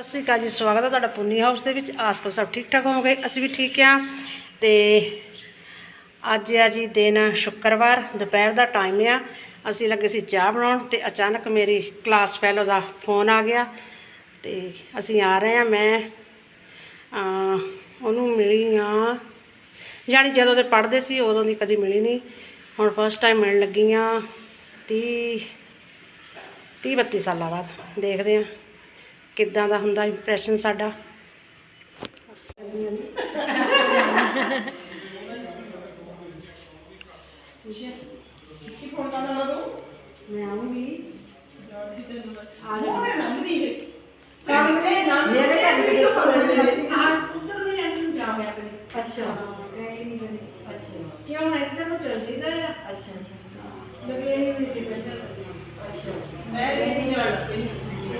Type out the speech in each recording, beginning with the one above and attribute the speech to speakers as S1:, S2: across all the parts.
S1: ਸਤਿ ਸ਼੍ਰੀ ਅਕਾਲ ਜੀ, ਸਵਾਗਤ ਹੈ ਤੁਹਾਡਾ ਪੁੰਨੀ ਹਾਊਸ ਦੇ ਵਿੱਚ। ਆਸ ਕਰ ਸਭ ਠੀਕ ਠਾਕ ਹੋਵੋਗੇ। ਅਸੀਂ ਵੀ ਠੀਕ ਆ ਤੇ ਅੱਜ ਆ ਜੀ ਦਿਨ ਸ਼ੁੱਕਰਵਾਰ, ਦੁਪਹਿਰ ਦਾ ਟਾਈਮ ਆ। ਅਸੀਂ ਲੱਗੇ ਸੀ ਚਾਹ ਬਣਾਉਣ ਤੇ ਅਚਾਨਕ ਮੇਰੀ ਕਲਾਸ ਫੈਲੋ ਦਾ ਫੋਨ ਆ ਗਿਆ ਤੇ ਅਸੀਂ ਆ ਰਹੇ ਆ ਮੈਂ ਉਹਨੂੰ ਮਿਲੀ ਆ ਯਾਨੀ ਜਦੋਂ ਦੇ ਪੜ੍ਹਦੇ ਸੀ, ਉਦੋਂ ਦੀ ਕਦੀ ਮਿਲੀ ਨਹੀਂ। ਹੁਣ ਫਸਟ ਟਾਈਮ ਮਿਲਣ ਲੱਗੀ ਆ 30 30 32 ਸਾਲਾਂ ਬਾਅਦ ਦੇਖਦੇ ਆ ਕਿੱਦਾਂ ਦਾ ਹੁੰਦਾ ਇੰਪ੍ਰੈਸ਼ਨ ਸਾਡਾ? ਮੈਂ ਆਉਂਗੀ। ਆ ਜਾ। ਮੇਰੇ ਘਰ ਵੀਡੀਓ ਕਾਲ ਹਾਂ ਉੱਧਰ ਨਹੀਂ ਨੂੰ ਜਾ ਕਦੇ। ਅੱਛਾ। ਗਏ ਨਹੀਂ ਕਦੇ। ਅੱਛਾ। ਕਿਉਂ ਹੁਣ ਇੱਧਰ ਨੂੰ ਚੱਲ ਜੀਦਾ ਆ। ਅੱਛਾ ਅੱਛਾ। ਲਗੇ ਨਹੀਂ ਕਿੱਧਰ ਅੱਛਾ। ਮੈਂ ਨਹੀਂ ਜਾਣਾ ਮੈਨੂੰ ਤਾਂ ਮੈਂ ਕਹਿੰਦੀ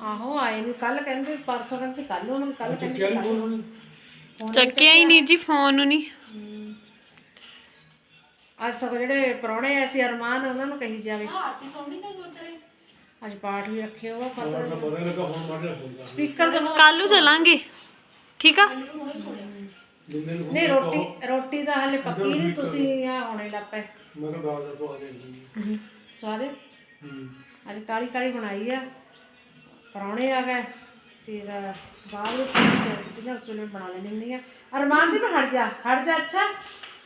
S1: ਆਹੋ ਆਏ ਨਹੀਂ ਕੱਲ ਕਹਿੰਦੇ ਪਰਸੋਂ ਕਹਿੰਦੇ ਸੀ ਕੱਲ ਉਹਨਾਂ ਕੱਲ ਕਹਿੰਦੇ ਸੀ ਕੱਲ੍ਹ। ਨੂੰ।
S2: ਚੱਕਿਆ ਹੀ ਨਹੀਂ ਜੀ ਫੋਨ ਨੂੰ ਨਹੀਂ।
S1: ਅੱਜ ਸਭ ਜਿਹੜੇ ਪ੍ਰਾਹੁਣੇ ਆਏ ਸੀ ਅਰਮਾਨ ਉਹਨਾਂ ਨੂੰ ਕਹੀ ਜਾਵੇ। ਅੱਜ ਪਾਠ ਵੀ ਰੱਖਿਆ ਉਹ ਪਤਾ ਸਪੀਕਰ
S2: ਕੱਲ ਨੂੰ ਚੱਲਾਂਗੇ। ਠੀਕ ਆ?
S1: ਨਹੀਂ ਰੋਟੀ ਰੋਟੀ ਤਾਂ ਹਲੇ ਪੱਕੀ ਨਹੀਂ ਤੁਸੀਂ ਆ ਹੁਣੇ ਲੱਪੇ
S3: ਮੈਂ ਕਿਹਾ ਦਾਲ ਦਾ ਸਵਾਦ ਹੈ ਜੀ।
S1: ਸਵਾਦੇ
S3: ਹੂੰ?
S1: ਅੱਜ ਕਾਲੀ ਕਾਲੀ ਬਣਾਈ ਆ। ਪ੍ਰਾਹੁਣੇ ਆ ਗਏ। ਫਿਰ ਬਾਅਦ ਵਿੱਚ ਕਿਹਨਾਂ ਸੁਣੇ ਬਣਾ ਲੈਣੀ ਹੁੰਦੀ ਆ। ਅਰਮਾਨ ਦੀ ਮੈਂ ਹਟ ਜਾ ਹਟ ਜਾ ਅੱਛਾ।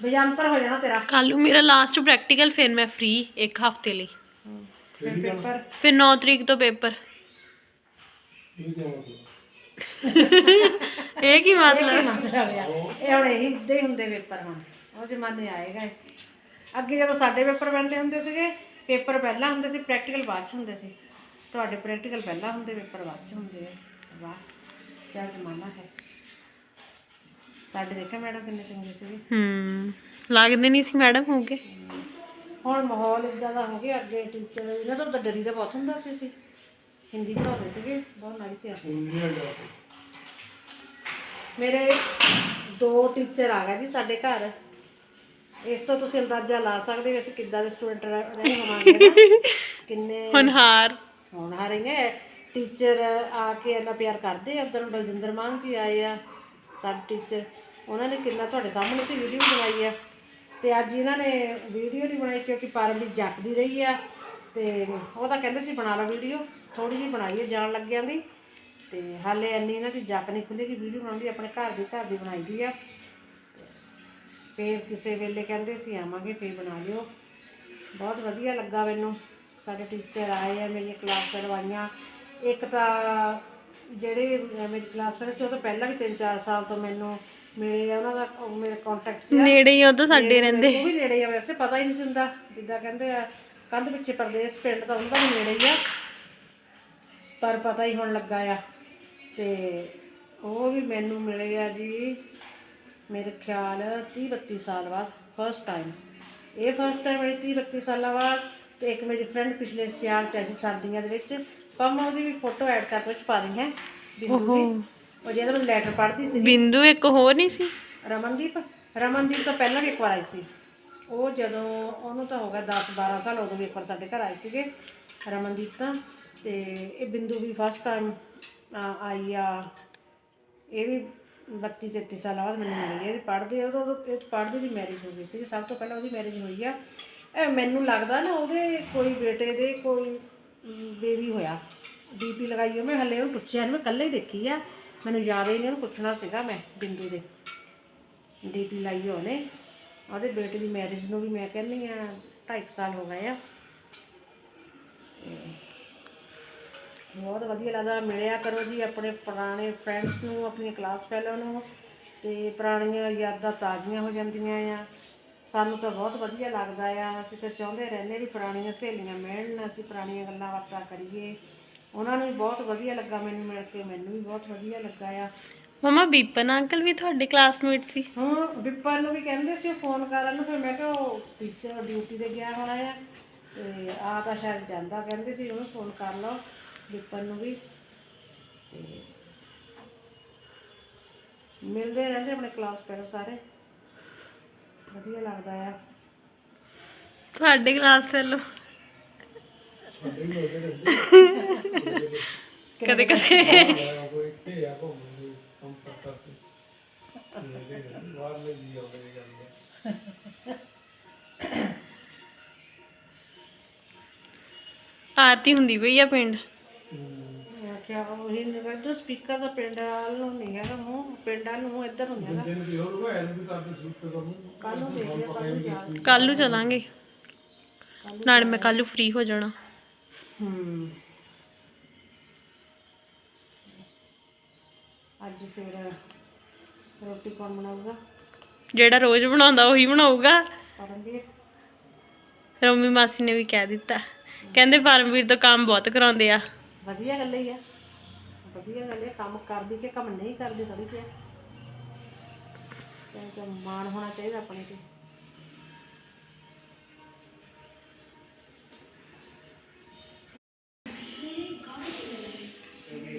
S1: ਬੇਜੰਤਰ ਹੋ ਜਾਣਾ ਤੇਰਾ।
S2: ਕੱਲ ਨੂੰ ਮੇਰਾ ਲਾਸਟ ਪ੍ਰੈਕਟੀਕਲ ਫਿਰ ਮੈਂ ਫ੍ਰੀ ਇੱਕ ਹਫ਼ਤੇ ਲਈ।
S1: ਫਿਰ ਪੇਪਰ?
S2: ਫਿਰ 9 ਤਰੀਕ ਤੋਂ ਪੇਪਰ।
S3: ਇਹ ਮਤਲਬ
S2: ਕੀ ਮਤਲਬ?
S1: ਇਹ ਹੁਣ ਇਹੀ ਹੀ ਹੁੰਦੇ ਪੇਪਰ ਹੁਣ। ਉਹ ਜ਼ਮਾਨੇ ਆਏਗਾ। ਅੱਗੇ ਜਦੋਂ ਸਾਡੇ ਪੇਪਰ ਬਣਦੇ ਹੁੰਦੇ ਸੀਗੇ ਪੇਪਰ ਪਹਿਲਾਂ ਹੁੰਦੇ ਸੀ ਪ੍ਰੈਕਟੀਕਲ ਬਾਅਦ ਚ ਹੁੰਦੇ ਸੀ। ਤੁਹਾਡੇ ਪ੍ਰੈਕਟੀਕਲ ਪਹਿਲਾਂ ਹੁੰਦੇ ਪੇਪਰ ਬਾਅਦ ਚ ਹੁੰਦੇ ਆ। ਵਾਹ ਕੀ ਜ਼ਮਾਨਾ ਹੈ। ਸਾਡੇ ਦੇਖਿਆ ਮੈਡਮ ਕਿੰਨੇ ਚੰਗੇ ਸੀਗੇ?
S2: ਹੂੰ ਲੱਗਦੇ ਨਹੀਂ ਸੀ ਮੈਡਮ ਹੋਗੇ
S1: ਹੁਣ ਮਾਹੌਲ ਇਦਾਂ ਦਾ ਹੋ ਗਿਆ ਅੱਗੇ ਟੀਚਰ ਇਹਨਾਂ ਤੋਂ ਤਾਂ ਡਰੀ ਦਾ ਬਹੁਤ ਹੁੰਦਾ ਸੀ ਸੀ। ਹਿੰਦੀ ਪੜਾਉਂਦੇ ਸੀਗੇ ਬਹੁਤ ਨਾਈਸ
S3: ਜਾ
S1: ਮੇਰੇ ਦੋ ਟੀਚਰ ਆ ਗਏ ਜੀ ਸਾਡੇ ਘਰ। ਇਸ ਤੋਂ ਤੁਸੀਂ ਅੰਦਾਜ਼ਾ ਲਾ ਸਕਦੇ ਹੋ ਅਸੀਂ ਕਿੱਦਾਂ ਦੇ ਸਟੂਡੈਂਟ ਰਹੇ ਹੋਵਾਂਗੇ ਨਾ। ਕਿੰਨੇ
S2: ਹੁਨਹਾਰ
S1: ਹੁਣ ਹਾਰੇਂਗੇ ਟੀਚਰ ਆ ਕੇ ਇੰਨਾ ਪਿਆਰ ਕਰਦੇ ਆ, ਉਧਰ ਬਲਜਿੰਦਰ ਮਾਨ ਜੀ ਆਏ ਆ, ਸਾਡੇ ਟੀਚਰ ਉਹਨਾਂ ਨੇ ਕਿੰਨਾ ਤੁਹਾਡੇ ਸਾਹਮਣੇ ਸੀ ਵੀਡੀਓ ਬਣਾਈ ਆ। ਤੇ ਅੱਜ ਇਹਨਾਂ ਨੇ ਵੀਡੀਓ ਨਹੀਂ ਬਣਾਈ ਕਿਉਂਕਿ ਪਰਮਜੀਤ ਜੱਕਦੀ ਰਹੀ ਆ, ਤੇ ਉਹ ਤਾਂ ਕਹਿੰਦੇ ਸੀ ਬਣਾ ਲਓ ਵੀਡੀਓ ਥੋੜੀ ਜਿਹੀ ਬਣਾਈ ਹੈ ਜਾਣ ਲੱਗਿਆਂ ਦੀ। ਤੇ ਹਾਲੇ ਇੰਨੀ ਇਹਨਾਂ ਦੀ ਜੱਕ ਨਹੀਂ ਖੁੱਲ੍ਹੀ ਵੀਡੀਓ ਬਣਾਉਂਦੀ, ਆਪਣੇ ਘਰ ਦੀ ਘਰ ਦੀ ਬਣਾਈ ਦੀ ਆ। ਫੇਰ ਕਿਸੇ ਵੇਲੇ ਕਹਿੰਦੇ ਸੀ ਆਵਾਂਗੇ, ਫੇਰ ਬਣਾ ਲਿਓ। ਬਹੁਤ ਵਧੀਆ ਲੱਗਾ ਮੈਨੂੰ। ਸਾਡੇ ਟੀਚਰ ਆਏ ਆ ਮੇਰੀਆਂ ਕਲਾਸ ਕਰਵਾਈਆਂ। ਇੱਕ ਤਾਂ ਜਿਹੜੇ ਮੇਰੀ ਕਲਾਸ ਫਰੈਂਡ ਸੀ ਉਹ ਤਾਂ ਪਹਿਲਾਂ ਵੀ 3-4 ਸਾਲ ਤੋਂ ਮੈਨੂੰ ਮਿਲੇ ਆ ਉਹਨਾਂ ਦਾ ਉਹ ਮੇਰੇ ਕੰਟੈਕਟ 'ਚ ਆ।
S2: ਨੇੜੇ ਹੀ ਉਹ ਤਾਂ ਸਾਡੇ ਰਹਿੰਦੇ।
S1: ਉਹ ਵੀ ਨੇੜੇ ਆ ਵੈਸੇ ਪਤਾ ਹੀ ਨਹੀਂ ਸੀ ਹੁੰਦਾ। ਜਿੱਦਾਂ ਕਹਿੰਦੇ ਆ ਕੰਧ ਪਿੱਛੇ ਪਰਦੇਸ ਪਿੰਡ ਤਾਂ ਹੁੰਦਾ ਵੀ ਨੇੜੇ ਹੀ ਆ। ਪਰ ਪਤਾ ਹੀ ਹੁਣ ਲੱਗਾ ਆ। ਤੇ ਉਹ ਵੀ ਮੈਨੂੰ ਮਿਲੇ ਆ ਜੀ ਮੇਰੇ ਖਿਆਲ 30 32 ਸਾਲ ਬਾਅਦ ਫਸਟ ਟਾਈਮ ਇਹ ਫਸਟ ਟਾਈਮ ਮੇਰੀ 30 32 ਸਾਲਾਂ ਬਾਅਦ ਤੇ ਇੱਕ ਮੇਰੀ ਫਰੈਂਡ ਪਿਛਲੇ ਸਿਆਲ ਚ ਆਈ ਸੀ ਸਰਦੀਆਂ ਦੇ ਵਿੱਚ। ਪਰ ਮੈਂ ਉਹਦੀ ਵੀ ਫੋਟੋ ਐਡ ਕਰ ਵਿੱਚ ਪਾ ਰਹੀ ਹੈ। ਬਿੰਦੂ ਦੀ। ਉਹ ਜਿਹਦੇ ਵਿੱਚ ਲੈਟਰ ਪੜ੍ਹਦੀ ਸੀ
S2: ਬਿੰਦੂ ਇੱਕ ਹੋਰ ਨਹੀਂ ਸੀ?
S1: ਰਮਨਦੀਪ। ਰਮਨਦੀਪ ਤੋਂ ਪਹਿਲਾਂ ਵੀ ਇੱਕ ਵਾਰ ਆਈ ਸੀ। ਉਹ ਜਦੋਂ ਉਹਨੂੰ ਤਾਂ ਹੋ ਗਿਆ 10 12 ਸਾਲ ਉਦੋਂ ਵੀ ਇੱਕ ਵਾਰ ਸਾਡੇ ਘਰ ਆਏ ਸੀਗੇ। ਰਮਨਦੀਪ ਤਾਂ। ਤੇ ਇਹ ਬਿੰਦੂ ਵੀ ਫਸਟ ਟਾਈਮ ਆਈ ਆ। ਇਹ ਵੀ 32 33 ਸਾਲਾਂ ਬਾਅਦ ਮੈਨੂੰ ਮਿਲੀ। ਇਹ ਪੜ੍ਹਦੇ ਉਦੋਂ ਇਹ ਪੜ੍ਹਦੀ ਦੀ ਮੈਰਿਜ ਹੋ ਗਈ ਸੀ ਸਭ ਤੋਂ ਪਹਿਲਾਂ ਉਹਦੀ ਮੈਰਿਜ ਹੋਈ ਆ। ਇਹ ਮੈਨੂੰ ਲੱਗਦਾ ਨਾ ਉਹਦੇ ਕੋਈ ਬੇਟੇ ਦੇ ਕੋਈ ਬੇਬੀ ਹੋਇਆ। ਡੀਪੀ ਲਗਾਈ ਉਹ ਮੈਂ ਹਲੇ ਉਹਨੂੰ ਪੁੱਛਿਆ ਨਹੀਂ ਮੈਂ ਇਕੱਲੇ ਹੀ ਦੇਖੀ ਆ। ਮੈਨੂੰ ਯਾਦ ਹੀ ਨਹੀਂ ਉਹਨੂੰ ਪੁੱਛਣਾ ਸੀਗਾ ਮੈਂ ਬਿੰਦੂ ਦੇ। ਡੀਪੀ ਲਾਈ ਉਹਨੇ। ਉਹਦੇ ਬੇਟੇ ਦੀ ਮੈਰਿਜ ਨੂੰ ਵੀ ਮੈਂ ਕਹਿੰਦੀ ਆ 2.5 ਸਾਲ ਹੋ ਗਏ ਆ। ਬਹੁਤ ਵਧੀਆ ਲੱਗਦਾ, ਮਿਲਿਆ ਕਰੋ ਜੀ ਆਪਣੇ ਪੁਰਾਣੇ ਫਰੈਂਡਸ ਨੂੰ, ਆਪਣੀਆਂ ਕਲਾਸ ਫੈਲੋ ਨੂੰ। ਤੇ ਪੁਰਾਣੀਆਂ ਯਾਦਾਂ ਤਾਜ਼ੀਆਂ ਹੋ ਜਾਂਦੀਆਂ ਆ। ਸਾਨੂੰ ਤਾਂ ਬਹੁਤ ਵਧੀਆ ਲੱਗਦਾ ਆ। ਅਸੀਂ ਤਾਂ ਚਾਹੁੰਦੇ ਰਹਿੰਦੇ ਵੀ ਪੁਰਾਣੀਆਂ ਸਹੇਲੀਆਂ ਮਿਲਣ ਅਸੀਂ ਪੁਰਾਣੀਆਂ ਗੱਲਾਂ ਬਾਤਾਂ ਕਰੀਏ। ਉਹਨਾਂ ਨੂੰ ਵੀ ਬਹੁਤ ਵਧੀਆ ਲੱਗਾ ਮੈਨੂੰ ਮਿਲ ਕੇ ਮੈਨੂੰ ਵੀ ਬਹੁਤ ਵਧੀਆ ਲੱਗਾ ਆ।
S2: ਮਮਾ ਬੀਪਨ ਅੰਕਲ ਵੀ ਤੁਹਾਡੇ ਕਲਾਸਮੇਟ ਸੀ?
S1: ਹਾਂ ਵਿਪਨ ਨੂੰ ਵੀ ਕਹਿੰਦੇ ਸੀ ਉਹ ਫੋਨ ਕਰਨ ਨੂੰ ਫਿਰ ਮੈਂ ਕਿਹਾ ਉਹ ਟੀਚਰ ਡਿਊਟੀ ਤੇ ਗਿਆ ਹੋਣਾ ਆ। ਤੇ ਆ ਤਾਂ ਸ਼ਾਇਦ ਜਾਂਦਾ ਕਹਿੰਦੇ ਸੀ ਉਹਨੂੰ ਫੋਨ ਕਰ ਲਓ ਵਿਪਨ ਨੂੰ ਵੀ। ਤੇ ਮਿਲਦੇ ਰਹਿੰਦੇ ਆਪਣੇ ਕਲਾਸ ਫੈਲੋ ਸਾਰੇ। ਵਧੀਆ ਲੱਗਦਾ ਆ।
S2: ਤੁਹਾਡੇ ਕਲਾਸ ਫੈਲੋ ਕਦੇ ਕਦੇ। ਆਰਤੀ ਹੁੰਦੀ ਪਈ ਆ ਪਿੰਡ।
S1: ਕਿਹਾ ਉਹੀ ਨਿਕਲ ਜੋ ਸਪੀਕਰ ਦਾ ਪਿੰਡ ਵੱਲ ਨੂੰ ਨਹੀਂ ਹੈਗਾ ਮੂੰਹ ਪਿੰਡ ਨੂੰ ਮੂੰਹ ਇੱਧਰ ਹੁੰਦਾ ਹੈਗਾ।
S3: ਦਿਨ ਵੀ ਹੋਰ ਹੋਇਆ ਵੀ ਕਰਦੇ ਸੀ ਤੇ ਤੁਹਾਨੂੰ
S1: ਕੱਲ ਨੂੰ ਦੇਖਦੇ ਕੱਲ ਨੂੰ ਜਾ
S2: ਕੱਲ ਨੂੰ ਚਲਾਂਗੇ। ਨਾਲੇ ਮੈਂ ਕੱਲ ਨੂੰ ਫ੍ਰੀ ਹੋ ਜਾਣਾ।
S1: ਹੂੰ। ਅੱਜ ਫਿਰ ਰੋਟੀ ਕੌਣ ਬਣਾਊਗਾ?
S2: ਜਿਹੜਾ ਰੋਜ਼ ਬਣਾਉਂਦਾ ਉਹੀ ਬਣਾਊਗਾ। ਰੋਮੀ ਮਾਸੀ ਨੇ ਵੀ ਕਹਿ ਦਿੱਤਾ। ਕਹਿੰਦੇ ਪਰਮਵੀਰ ਤੋਂ ਕੰਮ ਬਹੁਤ ਕਰਾਉਂਦੇ ਆ।
S1: ਵਧੀਆ ਗੱਲ ਹੀ ਆ। ਵਧੀਆ ਗੱਲ ਹੈ ਕੰਮ ਕਰਦੀ ਕਿ ਕੰਮ ਨਹੀਂ ਕਰਦੀ ਥੋੜੀ ਕਿ ਤੇ ਤਾਂ ਮਾਣ ਹੋਣਾ ਚਾਹੀਦਾ ਆਪਣੇ ਤੇ।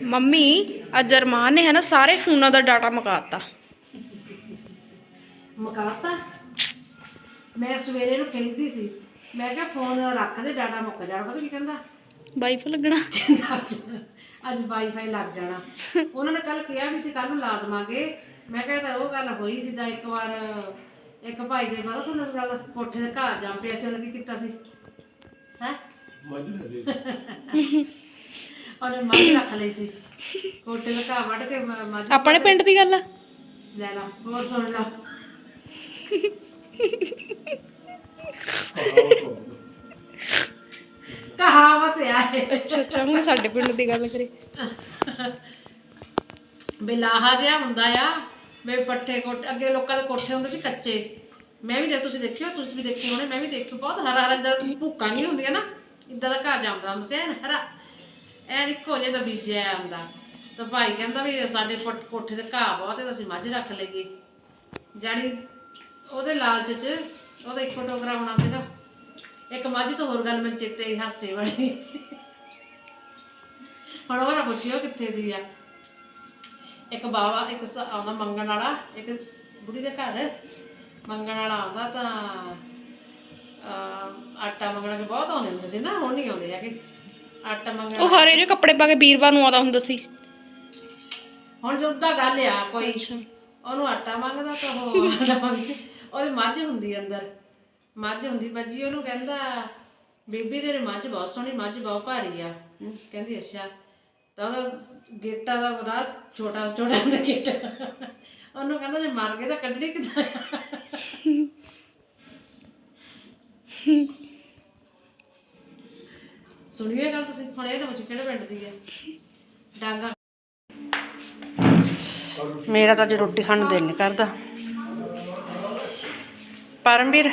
S4: ਮੰਮੀ ਅੱਜ ਅਰਮਾਨ ਨੇ ਹੈ ਨਾ ਸਾਰੇ ਫੋਨਾਂ ਦਾ ਡਾਟਾ ਮੁਕਾਤਾ।
S1: ਮਕਾਤਾ? ਮੈਂ ਸਵੇਰੇ ਨੂੰ ਖਿੱਚਦੀ ਸੀ ਮੈਂ ਕਿਹਾ ਫੋਨ ਰੱਖ ਦੇ ਡਾਟਾ ਮੁੱਕ ਜਾਣਾ ਪਤਾ ਕੀ ਕਹਿੰਦਾ?
S2: ਵਾਈਫ ਲੱਗਣਾ।
S1: ਕਹਿੰਦਾ ਅੱਜ ਵਾਈਫਾਈ ਲੱਗ ਜਾਣਾ। ਉਹਨਾਂ ਨੇ ਕੱਲ ਕਿਹਾ ਵੀ ਸੀ ਕੱਲ ਨੂੰ ਲਾ ਦੇਵਾਂਗੇ। ਮੈਂ ਕਿਹਾ ਤਾਂ ਉਹ ਗੱਲ ਹੋਈ ਜਿੱਦਾਂ ਇੱਕ ਵਾਰ ਇੱਕ ਭਾਈ ਦੇ ਪਤਾ ਤੁਹਾਨੂੰ ਇਸ ਗੱਲ ਕੋਠੇ ਦੇ ਘਾਹ ਜੰਮ ਪਿਆ ਸੀ ਉਹਨੇ ਕੀ ਕੀਤਾ ਸੀ? ਹੈ?
S3: ਮੱਝ ਲੈ ਦੇ
S1: ਉਹਨੇ ਮੱਝ ਰੱਖ ਲਈ ਸੀ। ਕੋਠੇ ਦੇ ਘਾਹ ਵੱਢ ਕੇ ਮ- ਮੱਝ
S4: ਆਪਣੇ ਪਿੰਡ ਦੀ ਗੱਲ ਆ?
S1: ਲੈ ਲਾ ਹੋਰ ਸੁਣ ਲਾ। ਕਹਾਵਤ ਆ ਇਹ।
S4: ਅੱਛਾ ਅੱਛਾ ਮੈਂ ਸਾਡੇ ਪਿੰਡ ਦੀ ਗੱਲ ਕਰੀ
S1: ਬਿਲਾਹਾ ਜਿਹਾ ਹੁੰਦਾ ਆ ਮੈਂ ਪੱਠੇ ਕੋਠੇ ਅੱਗੇ ਲੋਕਾਂ ਦੇ ਕੋਠੇ ਹੁੰਦੇ ਸੀ ਕੱਚੇ। ਮੈਂ ਵੀ ਦੇ ਤੁਸੀਂ ਦੇਖਿਓ ਤੁਸੀਂ ਵੀ ਦੇਖੇ ਹੋਣੇ ਮੈਂ ਵੀ ਦੇਖਿਓ ਬਹੁਤ ਹਰਾ ਹਰਾ ਜਿੱਦਾਂ ਭੁੱਕਾਂ ਨਹੀਂ ਹੁੰਦੀਆਂ ਨਾ ਇਦਾਂ ਦਾ ਘਰ ਜੰਮਦਾ ਹੁੰਦਾ ਸੀ ਐਨ ਹਰਾ। ਐਨ ਇੱਕੋ ਜਿਹਾ ਦਾ ਬੀਜਿਆ ਹੁੰਦਾ। ਤਾਂ ਭਾਈ ਕਹਿੰਦਾ ਵੀ ਸਾਡੇ ਕੋਠ- ਕੋਠੇ ਤੇ ਘਾਹ ਬਹੁਤ ਹੈ ਤਾਂ ਅਸੀਂ ਮੱਝ ਰੱਖ ਲਈਏ। ਜਾਣੀ ਉਹਦੇ ਲਾਲਚ 'ਚ ਉਹਦਾ ਇੱਕੋ ਟੋਕਰਾ ਹੋਣਾ ਸੀਗਾ। ਇੱਕ ਮੱਝ ਤੋਂ ਹੋਰ ਗੱਲ ਮੈਨੂੰ ਚੇਤੇ ਆਈ ਹਾਸੇ ਵਾਲੀ। ਹੁਣ ਉਹ ਨਾ ਪੁੱਛਿਓ ਕਿੱਥੇ ਦੀ ਆ? ਇੱਕ ਬਾਵਾ ਇੱਕ ਸ- ਆਉਂਦਾ ਮੰਗਣ ਵਾਲਾ ਇੱਕ ਬੁੜੀ ਦੇ ਘਰ। ਮੰਗਣ ਵਾਲਾ ਆਉਂਦਾ ਤਾਂ ਆਟਾ ਮੰਗਣ ਕੇ ਬਹੁਤ ਆਉਂਦੇ ਹੁੰਦੇ ਸੀ ਨਾ ਹੁਣ ਨਹੀਂ ਆਉਂਦੇ ਹੈਗੇ। ਆਟਾ ਮੰਗਣ
S4: ਉਹ ਹਰੇ ਜਿਹੇ ਕੱਪੜੇ ਪਾ ਕੇ ਵੀਰਵਾਰ ਨੂੰ ਆਉਂਦਾ ਹੁੰਦਾ ਸੀ।
S1: ਹੁਣ ਜੁੱਦਾ ਗੱਲ ਆ ਕੋਈ ਉਹਨੂੰ ਆਟਾ ਮੰਗਦਾ ਤਾਂ ਉਹ ਆਟਾ ਮੰਗਦੀ। ਉਹਦੀ ਮੱਝ ਹੁੰਦੀ ਅੰਦਰ। ਮੱਝ ਹੁੰਦੀ ਬੱਜੀ ਉਹਨੂੰ ਕਹਿੰਦਾ ਬੀਬੀ ਤੇਰੀ ਮੱਝ ਬਹੁਤ ਸੋਹਣੀ ਮੱਝ ਬਹੁਤ ਭਾਰੀ ਆ। ਹਮ, ਕਹਿੰਦੀ ਅੱਛਾ। ਤਾਂ ਉਹਦਾ ਗੇਟਾ ਦਾ ਬੜਾ ਛੋਟਾ ਛੋਟਾ ਹੁੰਦਾ ਗੇਟਾ। ਉਹਨੂੰ ਕਹਿੰਦਾ ਜੇ ਮਰ ਗਏ ਤਾਂ ਕੱਢਣੀ ਕਿੱਦਾਂ ਆ? ਸੁਣੀਏ ਗੱਲ ਤੁਸੀਂ? ਹੁਣ ਇਹ ਨਾ ਪੁੱਛ ਕਿਹੜੇ ਪਿੰਡ ਦੀ ਹੈ ਡਾਂਗਾ। ਮੇਰਾ ਤਾਂ ਅੱਜ ਰੋਟੀ ਖਾਣ ਨੂੰ ਦਿਲ ਨਹੀਂ ਕਰਦਾ। ਪਰਮਵੀਰ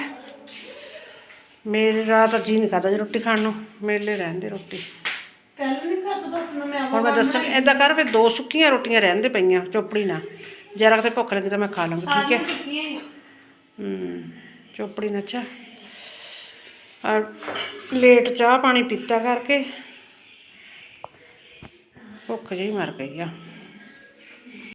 S1: ਮੇਰਾ ਤਾਂ ਜੀ ਨਹੀਂ ਕਰਦਾ ਜੀ ਰੋਟੀ ਖਾਣ ਨੂੰ ਮੇਰੇ ਲਈ ਰਹਿੰਦੇ ਰੋਟੀ।
S2: ਕੱਲ ਨਹੀਂ ਖਾਤਾ ਦੱਸਣਾ ਮੈਂ
S1: ਹੁਣ ਮੈਂ ਦੱਸਾਂ ਏਦਾਂ ਕਰ ਫਿਰ ਦੋ ਸੁੱਕੀਆਂ ਰੋਟੀਆਂ ਰਹਿੰਦੇ ਪਈਆਂ ਚੋਪੜੀ ਨਾਲ। ਜਰਾ ਕਿਤੇ ਭੁੱਖ ਲੱਗੀ ਤਾਂ ਮੈਂ ਖਾ ਲਾਂਗੀ ਠੀਕ ਹੈ? ਹੂੰ ਚੋਪੜੀ ਨਾਲ ਅੱਛਾ। ਆ ਲੇਟ ਚਾਹ ਪਾਣੀ ਪੀਤਾ ਕਰਕੇ। ਭੁੱਖ ਜਿਹੀ ਮਰ ਗਈ ਆ।